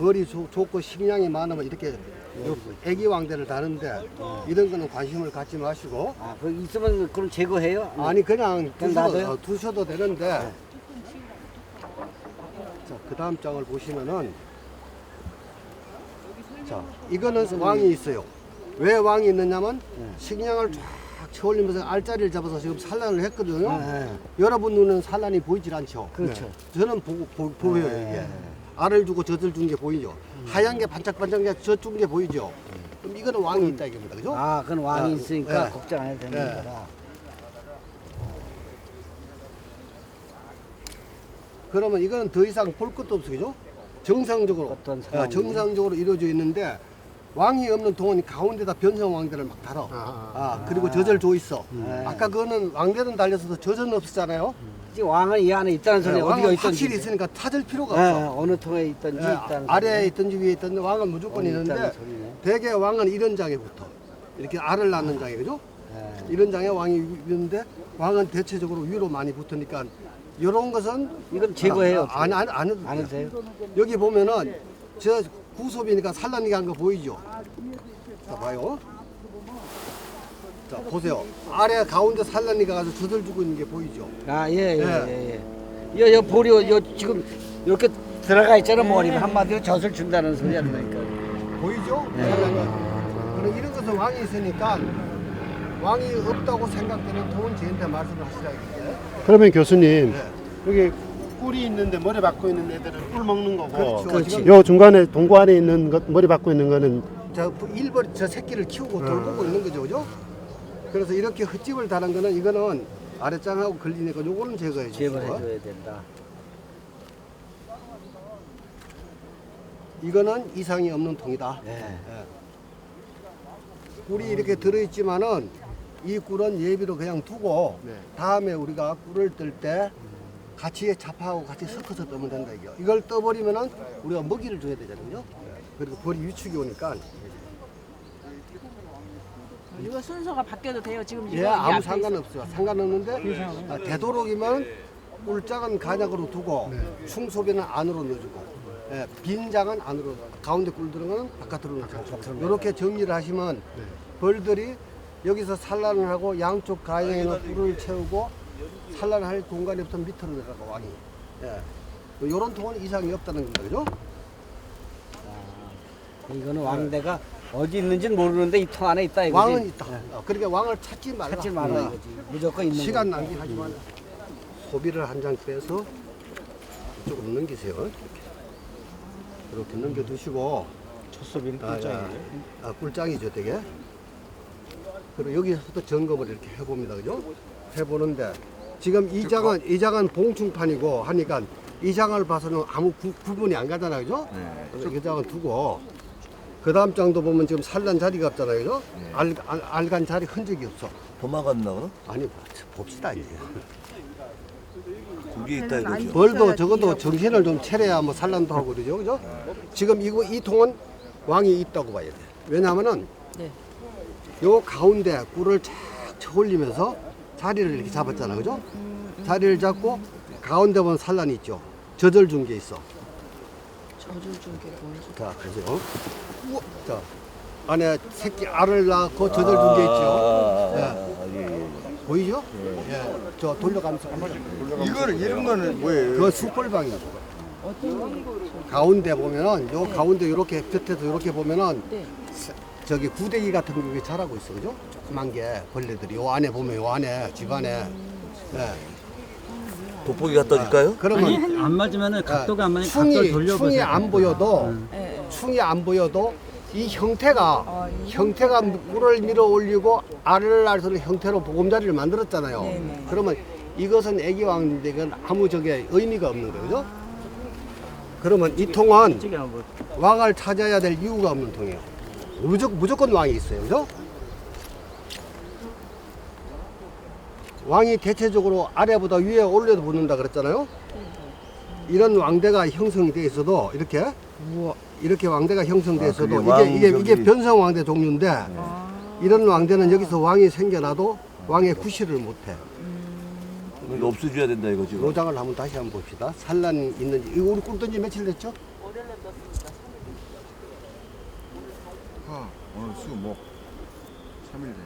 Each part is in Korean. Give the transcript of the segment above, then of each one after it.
벌이 좋- 좋고 식량이 많으면 이렇게 요 애기 왕대를 다는데 이런 거는 관심을 갖지 마시고 아, 그 있으면 그럼 제거해요? 아니 그냥 그냥 두셔도, 놔둬요? 어, 두셔도 되는데 자, 그 다음 장을 보시면은 자, 이거는 왕이 있어요. 왜 왕이 있느냐면 네. 식량을 쫙 채올리면서 알짜리를 잡아서 지금 산란을 했거든요. 네. 여러분 눈은 산란이 보이질 않죠. 그렇죠. 네. 저는 보고 보, 보여요 네. 이게. 알을 주고 젖을 준 게 보이죠. 하얀 게 반짝반짝한 게 젖준 게 보이죠. 그럼 이거는 왕이 있다 이겁니다. 그죠? 아, 그건 왕이 아, 있으니까 네. 걱정 안 해도 되는 네. 거라. 그러면 이거는 더 이상 볼 것도 없어 그죠? 정상적으로 어떤 어, 상황이? 정상적으로 이루어져 있는데 왕이 없는 동원이 가운데다 변성 왕대를 막 달아. 아, 그리고 젖을 줘 있어. 네. 아까 그거는 왕대는 달려서도 젖은 없었잖아요. 지금 왕은 이 안에 있다는 소리 네, 어디가 왕은 있던지. 확실히 있으니까 찾을 필요가 예, 없어. 어느 통에 있던지 예, 있다는 아래에 소리. 있든지 위에 있든지 왕은 무조건 있는데 소리네. 대개 왕은 이런 장에 붙어. 이렇게 알을 낳는 장에 그죠? 예. 이런 장에 왕이 있는데 왕은 대체적으로 위로 많이 붙으니까 이런 것은 이건 제거해요. 아, 안, 안, 안 해도 안 돼요. 해도 돼요? 여기 보면은 저 구섭이니까 산란이 간 거 보이죠? 자 봐요. 자 보세요. 아래 가운데 산란이 가 가서 젖을 주고 있는 게 보이죠? 아, 예, 예, 네. 예. 예. 여, 여 보리, 여 지금 이렇게 들어가 있잖아, 머리. 한마디로 젖을 준다는 소리 하는 거니까. 보이죠? 네. 산란이. 그럼 이런 것은 왕이 있으니까 왕이 없다고 생각되는 동은 저한테 말씀을 하시라 이게. 그러면 교수님 네. 여기 꿀이 있는데 머리 박고 있는 애들은 꿀 먹는 거고 그렇죠. 그렇지. 요 중간에 동구 안에 있는 것 머리 박고 있는 거는 저 일벌 저 새끼를 키우고 음. 돌보고 있는 거죠, 그죠? 그래서 이렇게 흙집을 다는 거는 이거는 아랫장하고 걸리니까 요거는 제거해 주시고 제거해줘야 된다. 이거는 이상이 없는 통이다. 예. 꿀이 이렇게 들어있지만은 이 꿀은 예비로 그냥 두고 네. 다음에 우리가 꿀을 뜰 때 같이 잡하고 같이 섞어서 뜨면 된다 이거. 이걸 떠버리면은 우리가 먹이를 줘야 되잖아요. 그리고 벌이 위축이 오니까 이거 순서가 바뀌어도 돼요. 지금 이거 예 이 아무 앞에 상관없어요. 상관없는데 아, 되도록이면 꿀장은 간약으로 두고 충소비는 안으로 넣어주고 예, 빈 장은 안으로 가운데 꿀 들어가는 바깥으로 넣어주고 이렇게 정리를 하시면 벌들이 여기서 산란을 하고 양쪽 가양에는 꿀을 채우고 산란할 없으면 밑으로 내려가 왕이 예. 이런 통은 이상이 없다는 겁니다. 그죠? 이거는 왕대가 어디 있는지는 모르는데 이 통 안에 있다 이거지. 왕은 있다. 어, 그러니까 왕을 찾지 말라. 찾지 말라 어. 이거지. 무조건 있는 시간 거. 낭비하지 말라. 소비를 한 장 빼서 조금 넘기세요. 이렇게, 이렇게 넘겨 두시고 첫 소비는 아, 아, 아, 꿀장이죠, 되게. 그리고 여기서도 점검을 이렇게 해봅니다, 그죠? 해보는데 지금 이 장은 이 장은 봉충판이고 하니까 이 장을 봐서는 아무 구, 구분이 안 가잖아요, 그죠? 그래서 이 장은 두고 그 다음 장도 보면 지금 산란 자리가 없잖아요, 그죠? 알, 알, 알간 자리 흔적이 없어. 도망갔나 그럼? 아니 봅시다 이제. 거기 있다 이거죠. 벌도 적어도 정신을 좀 차려야 뭐 산란도 하고 그러죠, 그죠? 지금 이거 이 통은 왕이 있다고 봐야 돼. 왜냐하면은 네. 요 가운데 꿀을 쫙 쳐올리면서 자리를 이렇게 잡았잖아, 그죠? 자리를 잡고 가운데 보면 산란이 있죠. 젖을 준게 있어. 젖을 준게 뭐지? 자, 그죠? 우와, 자 안에 새끼 알을 낳고 젖을 준게 있죠. 아, 예. 아, 예, 예. 보이죠? 예. 저 돌려가면서 한번 이거는 이런 거는 뭐예요? 그 숯불방이죠. 가운데 보면은 요 가운데 이렇게 볕에서 이렇게 보면은 네. 저기 구데기 같은 게 자라고 있어, 그죠? 조그만 게 벌레들이 요 안에 보면 요 안에 집 안에. 예. 돋보기 갖다 줄까요? 그러면 아니 안 맞으면은 각도가 안 맞으면 각도를 충이 돌려보세요. 충이 안 보여도 네. 충이 안 보여도 이 형태가 어, 이 형태가 물을 밀어 올리고 알을 낳는 형태로 보금자리를 만들었잖아요. 네네. 그러면 이것은 애기 왕인데 이건 아무 저게 의미가 없는 거죠. 그러면 이 통은 이쪽에 한번 왕을 찾아야 될 이유가 없는 통이에요. 무조건, 무조건 왕이 있어요. 그죠? 왕이 대체적으로 아래보다 위에 올려도 붙는다 그랬잖아요. 이런 왕대가 형성이 돼 있어도 이렇게 이렇게 왕대가 형성돼 아, 있어도 그게 왕 이게 이게 이게 저기- 변성 왕대 종류인데 이런 왕대는 여기서 왕이 생겨나도 왕의 구실을 못해. 이거 없애줘야 된다 이거지. 노장을 한번 다시 한번 봅시다. 산란 있는지 이거 우리 꿀 뜬지 며칠 됐죠? 화, 월, 수, 목 3일 돼.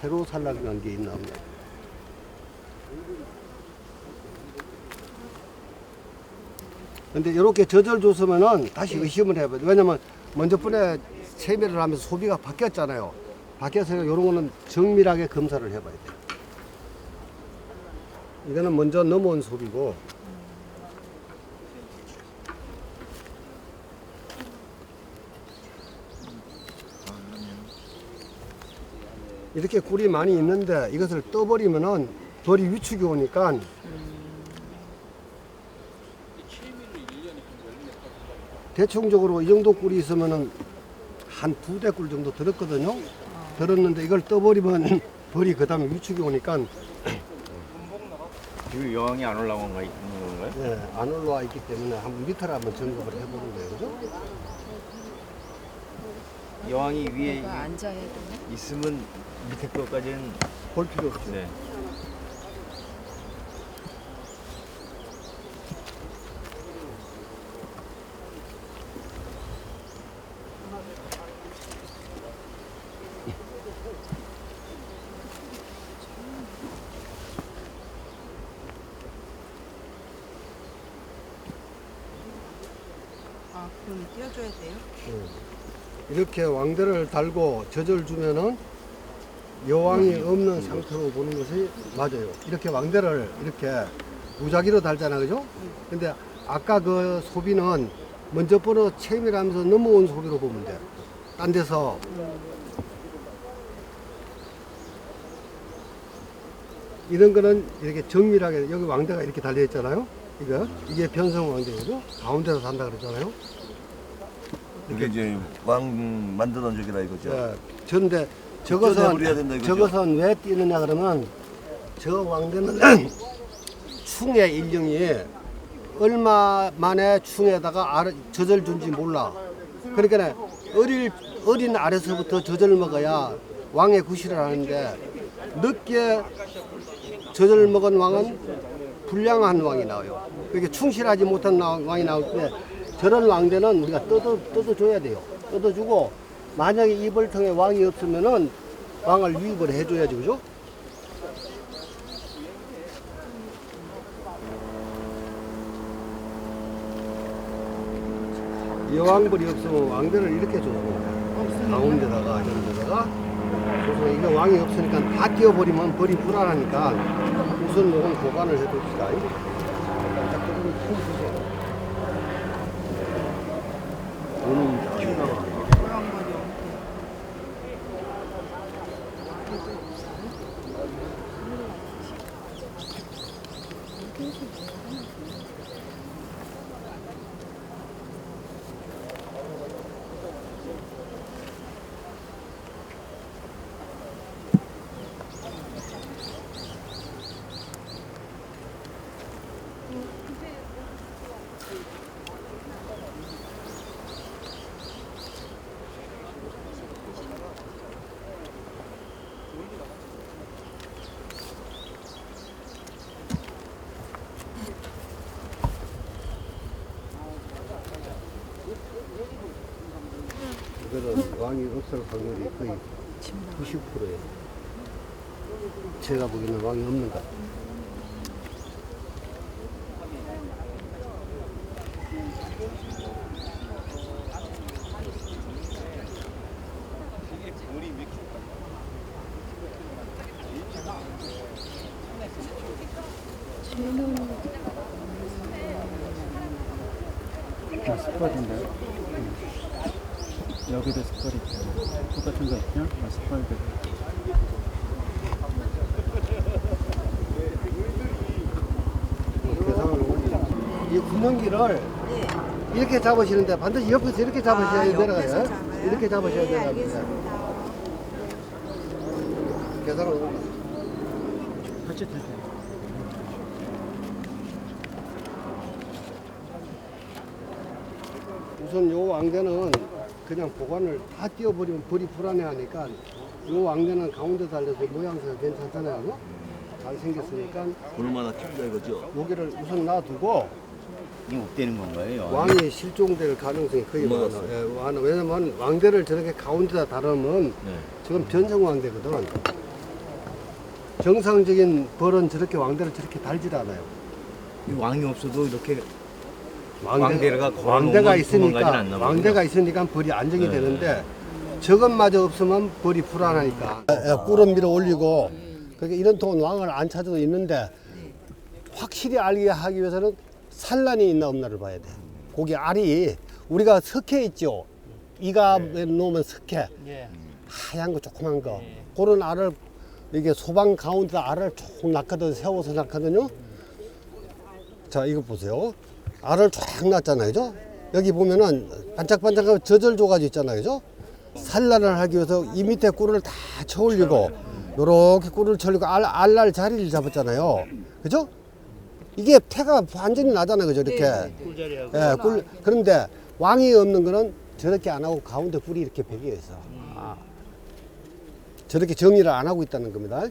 새로 살락난 게 있나 없나. 근데 이렇게 젖을 줬으면은 다시 의심을 해봐요. 왜냐면 먼저 번에 세밀을 하면서 소비가 바뀌었잖아요. 바뀌어서 이런 거는 정밀하게 검사를 해봐야 돼요. 이거는 먼저 넘어온 소비고 이렇게 꿀이 많이 있는데 이것을 떠버리면은 벌이 위축이 오니까 대충적으로 이 정도 꿀이 있으면은 한 두 대 꿀 정도 들었거든요. 들었는데 이걸 떠버리면 벌이 그 다음에 위축이 오니까 지금 여왕이 안 올라온 거 있는 건가요? 예, 안 올라와 있기 때문에 한번 밑으로 한번 점검을 해보는 거예요. 그죠? 여왕이 위에 내가 앉아 해도 있으면 밑에 거까지는 볼 필요 없죠. 네. 아 그럼 띄워줘야 돼요? 이렇게 왕대를 달고 젖을 주면은 여왕이 없는 상태로 보는 것이 맞아요. 이렇게 왕대를 이렇게 무작위로 달잖아, 그죠? 근데 아까 그 소비는 먼저 번호 체밀하면서 넘어온 소비로 보면 돼. 딴 데서 이런 거는 이렇게 정밀하게 여기 왕대가 이렇게 달려 있잖아요. 이거 이게 변성 왕대거죠. 가운데서 산다 그랬잖아요. 이게 이제 왕 만드는 적이다 이거죠. 예, 쪄내버려야 저것은 된다 이거죠? 저것은 왜 뛰느냐 그러면 저 왕대는 충의 일령이 얼마 만에 충에다가 알- 젖을 준지 몰라. 그러니까 어릴 어린 알에서부터 젖을 먹어야 왕의 구실을 하는데 늦게 젖을 먹은 왕은 불량한 왕이 나와요. 그게 충실하지 못한 나- 왕이 나올 때 저런 왕대는 우리가 뜯어 뜯어줘야 돼요. 뜯어주고 만약에 이벌통에 왕이 없으면은 왕을 유입을 해줘야지 그죠? 여왕벌이 없으면 왕대를 이렇게 줘요. 가운데다가 이런 데다가 그래서 이게 왕이 없으니까 다 띄워버리면 벌이 불안하니까 우선 이건 보관을 해둡시다. 딱 조금 큰 주세요. 오는 키우다가 왕이 없을 확률이 거의 90%예요. 제가 보기에는 왕이 없는 것 같아요. 아, 스펄인데. 음. 여기도 스펄이 있고. 똑같은 거 있냐? 아, 올리죠. 이 구멍기를 이렇게 잡으시는데 반드시 옆에서 이렇게 잡으셔야 내려가요. 이렇게 잡으셔야 되는 계산을 올리죠. 같이 들게. 우선 요 왕대는 그냥 보관을 다 띄워버리면 벌이 불안해하니까 요 왕대는 가운데 달려서 모양새가 괜찮잖아요. 잘 생겼으니까 얼마나 큽니다 이거죠. 여기를 우선 놔두고 이게 없대는 건가요? 왕이 실종될 가능성이 거의 많아. 맞았어요. 예, 많아. 왜냐면 왕대를 저렇게 가운데다 다루면 네. 지금 변성 왕대거든. 정상적인 벌은 저렇게 왕대를 저렇게 달질 않아요. 이 왕이 없어도 이렇게 왕대, 왕대가 왕대가 있으니까. 왕대가 있으니까 벌이 안정이 네. 되는데 저것마저 없으면 벌이 불안하니까 꿀은 밀어 올리고 그렇게 이런 통은 왕을 안 찾아도 있는데 확실히 알게 하기 위해서는 산란이 있나 없나를 봐야 돼. 고기 알이 우리가 석회 있죠. 이가 놓으면 석회 하얀 거 조그만 거 그런 알을 이게 소방 가운데 알을 쭉 낳거든 세워서 낳거든요. 자 이거 보세요. 알을 쫙 놨잖아요, 그죠? 여기 보면은 반짝반짝하고 저절조가지 있잖아요, 그죠? 산란을 하기 위해서 이 밑에 꿀을 다 쳐올리고 요렇게 꿀을 쳐올리고 알, 알날 자리를 잡았잖아요, 그죠? 이게 태가 완전히 나잖아요, 그죠? 이렇게. 꿀자리하고 예, 꿀, 그런데 왕이 없는 거는 저렇게 안 하고 가운데 꿀이 이렇게 베겨 있어. 아. 저렇게 정리를 안 하고 있다는 겁니다.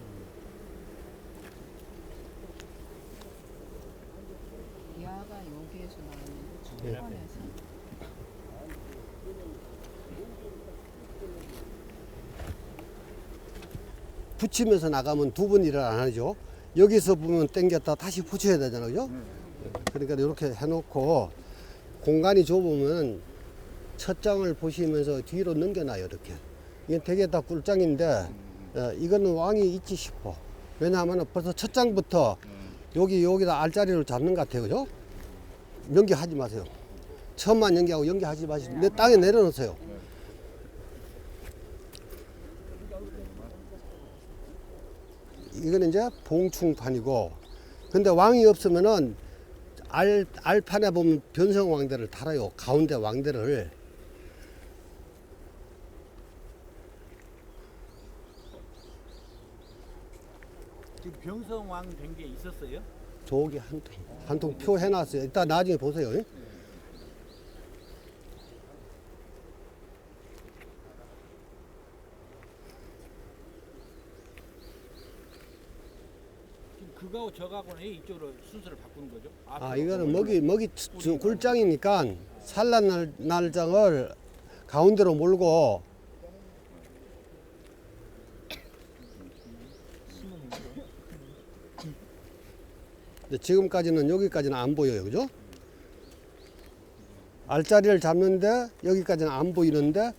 야가 여기에서 나오는 중간에서 붙이면서 나가면 두 번 일을 안 하죠. 여기서 보면 당겼다 다시 붙여야 되잖아요. 그러니까 이렇게 해놓고 공간이 좁으면 첫 장을 보시면서 뒤로 넘겨놔요. 이렇게. 이게 되게 다 꿀장인데 어, 이거는 왕이 있지 싶어. 왜냐하면 벌써 첫 장부터 여기 여기다 알자리를 잡는 것 같아요. 그죠? 연기하지 마세요. 처음만 연기하고 연기하지 마시고 내 땅에 내려놓으세요. 이거는 이제 봉충판이고 근데 왕이 없으면은 알, 알판에 보면 변성 왕대를 달아요. 가운데 왕대를. 지금 병성왕 된 게 있었어요? 저기 한 통 한 통 표 해놨어요. 일단 나중에 보세요 그거하고 저거하고는 이쪽으로 순서를 바꾸는 거죠? 아 이거는 먹이 먹이 주- 주- 굴장이니까 산란 날- 날장을 가운데로 몰고 근데 지금까지는 여기까지는 안 보여요 그죠? 알자리를 잡는데 여기까지는 안 보이는데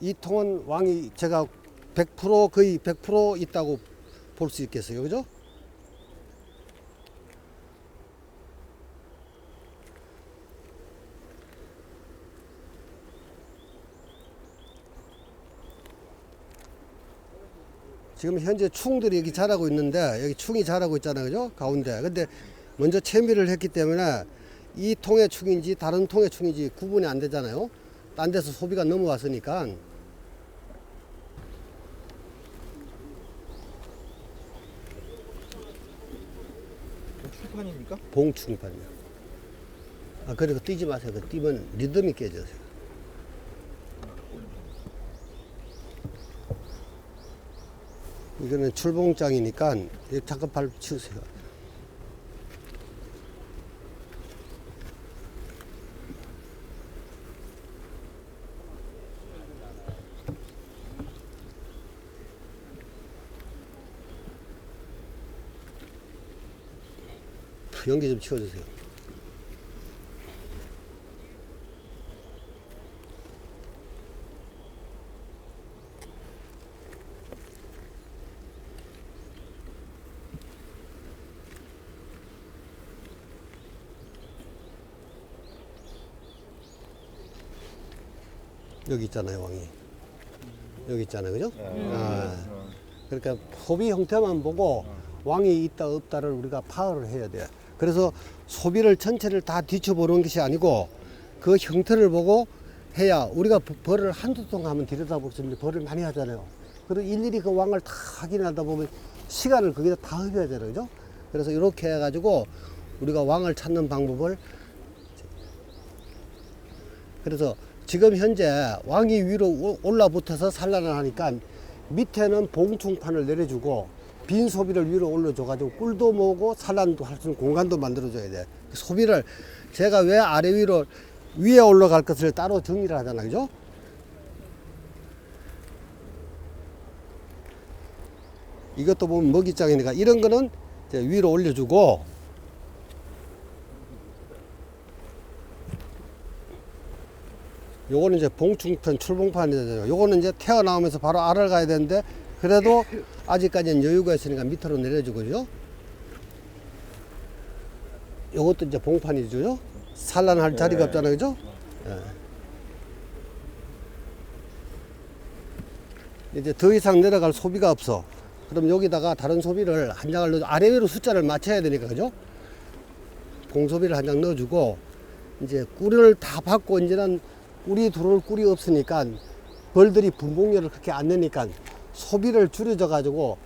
이 통은 왕이 제가 100% 거의 100% 있다고 볼 수 있겠어요 그죠? 지금 현재 충들이 여기 자라고 있는데 여기 충이 자라고 있잖아요. 그죠? 가운데. 근데 먼저 채미를 했기 때문에 이 통의 충인지 다른 통의 충인지 구분이 안 되잖아요. 딴 데서 소비가 넘어왔으니까. 출판입니까? 봉충판이요. 아 그리고 뛰지 마세요. 그 뛰면 리듬이 깨져요 이거는 출봉장이니까 잠깐 발 치우세요 연기 좀 치워주세요. 여기 있잖아요, 왕이. 여기 있잖아요, 그죠? 아, 그러니까 소비 형태만 보고 왕이 있다 없다를 우리가 파악을 해야 돼요. 그래서 소비를 전체를 다 뒤쳐보는 것이 아니고 그 형태를 보고 해야 우리가 벌- 벌을 한두 통 하면 있는데 벌을 많이 하잖아요. 그리고 일일이 그 왕을 다 확인하다 보면 시간을 거기다 다 흡여야 되는 거죠. 그래서 이렇게 해가지고 우리가 왕을 찾는 방법을 그래서 지금 현재 왕이 위로 오- 올라붙어서 산란을 하니까 밑에는 봉충판을 내려주고 빈 소비를 위로 올려줘가지고 꿀도 모으고 산란도 할 수 있는 공간도 만들어줘야 돼. 그 소비를 제가 왜 아래 위로 위에 올라갈 것을 따로 정리를 하잖아요, 그죠? 이것도 보면 먹이장이니까 이런 거는 위로 올려주고 요거는 이제 봉충편 출봉판이잖아요. 요거는 이제 태어나오면서 바로 알을 가야 되는데 그래도 아직까지는 여유가 있으니까 밑으로 내려주고요. 요것도 이제 봉판이죠. 산란할 자리가 없잖아요. 그죠? 예. 이제 더 이상 내려갈 소비가 없어. 그럼 여기다가 다른 소비를 한 장을 넣어 아래 위로 숫자를 맞춰야 되니까 그죠? 공소비를 한 장 넣어주고 이제 꿀을 다 받고 이제는 꿀이 들어올 꿀이 없으니까 벌들이 분봉열을 그렇게 안 내니까 소비를 줄여져 가지고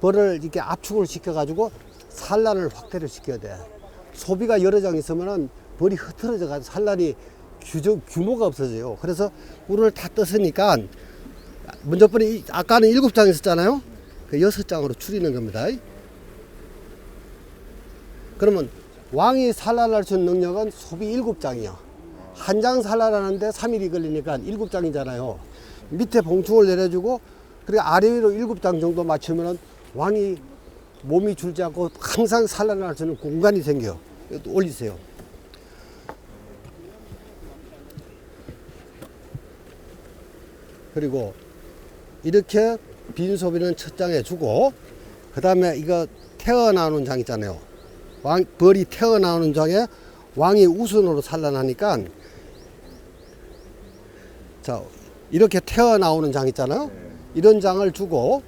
벌을 이렇게 압축을 시켜 가지고 산란을 확대를 시켜야 돼. 소비가 여러 장 있으면은 벌이 흐트러져 가지고 산란이 규정, 규모가 없어져요. 그래서 꿀을 다 떴으니까 먼저 번에 이- 아까는 일곱 장 있었잖아요. 그 여섯 장으로 줄이는 겁니다. 그러면 왕이 산란할 수 있는 능력은 소비 일곱 장이야. 한장 산란하는데 3일이 걸리니까 일곱 장이잖아요. 밑에 봉충을 내려주고 그리고 아래 위로 일곱 장 정도 맞추면은 왕이 몸이 줄지 않고 항상 산란할 수 있는 공간이 생겨요. 이것도 올리세요. 그리고 이렇게 빈 소비는 첫 장에 주고 그 다음에 이거 태어나오는 장 있잖아요. 왕 벌이 태어나오는 장에 왕이 우선으로 산란하니까 자 이렇게 태어 나오는 장 있잖아요. 이런 장을 주고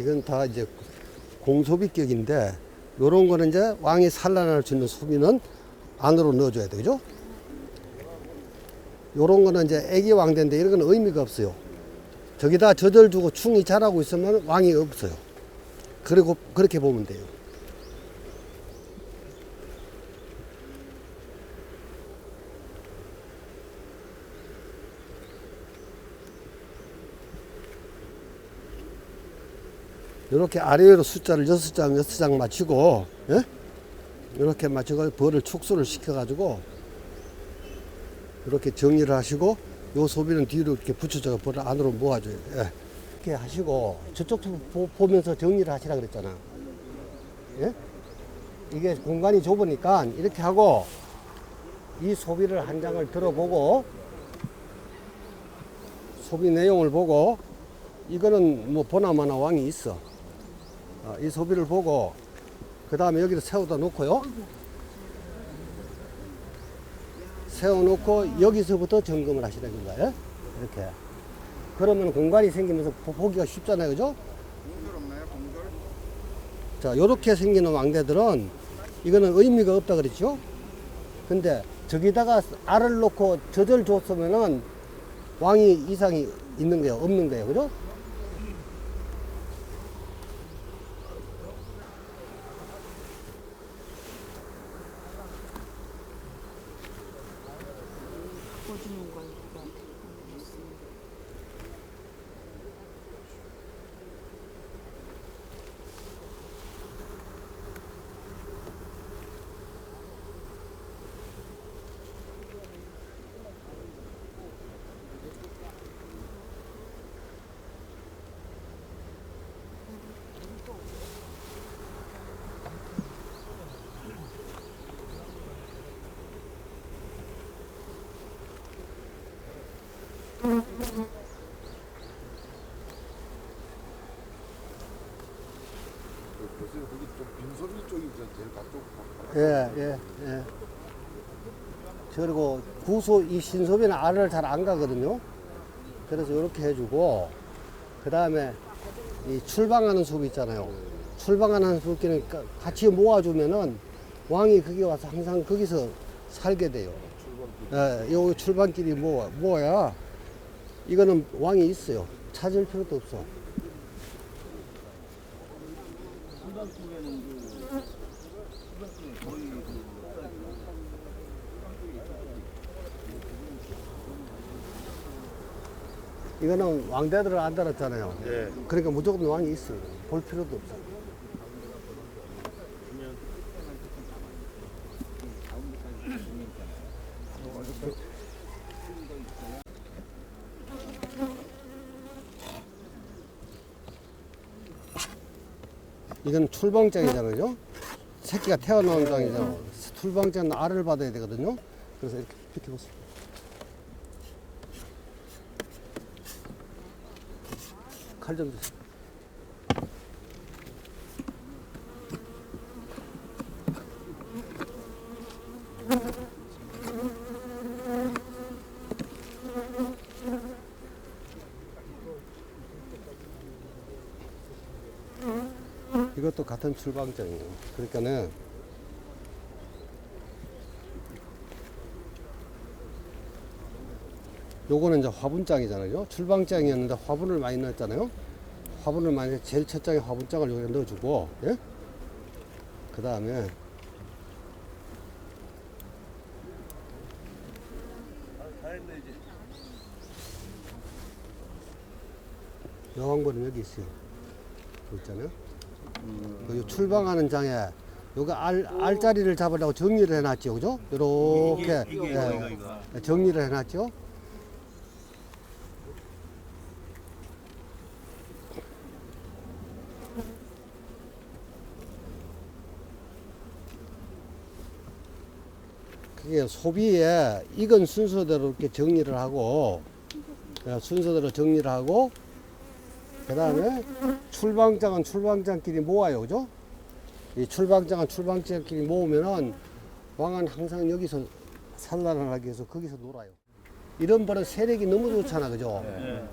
이건 다 이제 공소비격인데 요런 거는 이제 왕이 산란할 수 있는 소비는 안으로 넣어줘야 되죠. 요런 거는 이제 애기 왕대인데 이런 건 의미가 없어요. 저기다 젖을 주고 충이 자라고 있으면 왕이 없어요. 그리고 그렇게 보면 돼요. 이렇게 아래로 숫자를 여섯 장 여섯 장 맞추고 예? 이렇게 맞추고 벌을 축소를 시켜가지고 이렇게 정리를 하시고 요 소비는 뒤로 이렇게 붙여서 벌을 안으로 모아줘요. 예. 이렇게 하시고 저쪽 보- 보면서 정리를 하시라 그랬잖아. 예? 이게 공간이 좁으니까 이렇게 하고 이 소비를 한 장을 들어보고 소비 내용을 보고 이거는 뭐 보나마나 왕이 있어. 어, 이 소비를 보고 그 다음에 여기를 세워다 놓고요. 세워놓고 여기서부터 점검을 하시는 거예요. 이렇게. 그러면 공간이 생기면서 보- 보기가 쉽잖아요. 그죠? 자, 요렇게 생기는 왕대들은 이거는 의미가 없다 그랬죠? 근데 저기다가 알을 놓고 젖을 줬으면은 왕이 이상이 있는 거예요? 없는 거예요? 그죠? 바꿔주는 걸 누가 모르겠습니다. 교수님 거기 좀 빈소비 쪽이 이제 제일 가쪽 예, 예, 예. 그리고 구소, 이 신소비는 알을 잘 안 가거든요. 그래서 이렇게 해주고, 그 다음에 이 출방하는 숲 있잖아요. 출방하는 까- 같이 모아주면은 왕이 거기 와서 항상 거기서 살게 돼요. 예, 요 출방길이 뭐, 뭐야? 이거는 왕이 있어요. 찾을 필요도 없어. 이거는 왕대들을 안 달았잖아요. 예. 그러니까 무조건 왕이 있어요. 볼 필요도 없어요. 이건 출봉장이잖아요. 새끼가 태어나온 장이죠. 출방장은 알을 받아야 되거든요. 그래서 이렇게 이렇게 보세요. 칼좀 주세요. 같은 출방장이에요. 그러니까는 요거는 이제 화분장이잖아요. 출방장이었는데 화분을 많이 넣었잖아요. 화분을 많이 제일 첫 장에 화분장을 여기 넣어주고, 예? 그 다음에 여왕벌은 여기 있어요. 있잖아요. 그 출방하는 장에 요거 알, 알자리를 잡으려고 정리를 해놨죠, 그죠? 요렇게 예, 정리를 해놨죠. 그게 소비에 익은 순서대로 이렇게 정리를 하고 예, 순서대로 정리를 하고 그 다음에 출방장은 출방장끼리 모아요, 그죠? 이 출방장은 출방장끼리 모으면은 왕은 항상 여기서 산란을 하기 위해서 거기서 놀아요. 이런 벌은 세력이 너무 좋잖아, 그죠?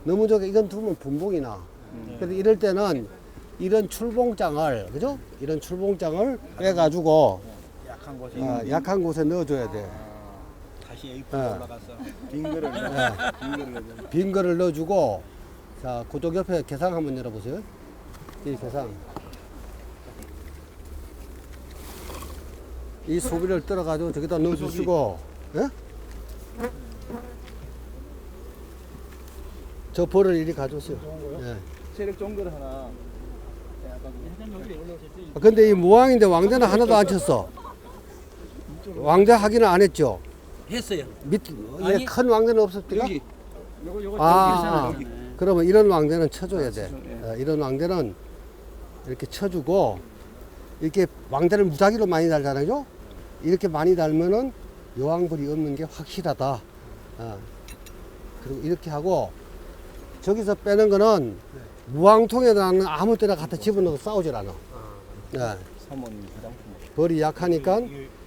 너무 좋게 이건 두면 분봉이 나. 그래서 이럴 때는 이런 출봉장을, 그죠? 이런 출봉장을 빼가지고 약한 곳에 아, 약한 곳에 넣어줘야 돼. 다시 여기 예. 올라가서 빈 거를 빈 거를 빈 거를 넣어주고 자 그쪽 옆에 개상 한번 열어보세요. 이 개상 이 소비를 떨어가지고 저기다 넣어주시고 예? 저 벌을 이리 가져오세요. 예. 세력 좋은 거를 하나. 아, 근데 이 무왕인데 왕대는 하나도 안 쳤어. 왕대 확인을 안 했죠? 했어요. 밑, 아니, 큰 왕대는 없었대가? 여기 요거 요거 아, 여기. 그러면 이런 왕대는 쳐줘야 돼. 쳐줘, 예. 어, 이런 왕대는 이렇게 쳐주고 이렇게 왕대를 무작위로 많이 달잖아요. 이렇게 많이 달면은 여왕벌이 없는 게 확실하다. 어. 그리고 이렇게 하고 저기서 빼는 거는 무왕통에다는 아무 때나 갖다 집어넣어도 싸우질 않아. 예. 화장품 벌이 약하니까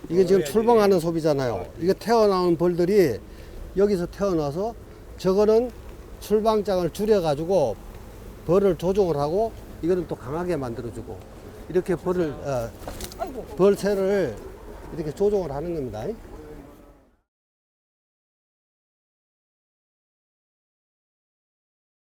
이게 지금 출봉하는 소비잖아요. 이게 태어나온 벌들이 여기서 태어나서 저거는 출방장을 줄여가지고 벌을 조종을 하고 이거는 또 강하게 만들어주고 이렇게 벌을 어, 벌새를 이렇게 조종을 하는 겁니다.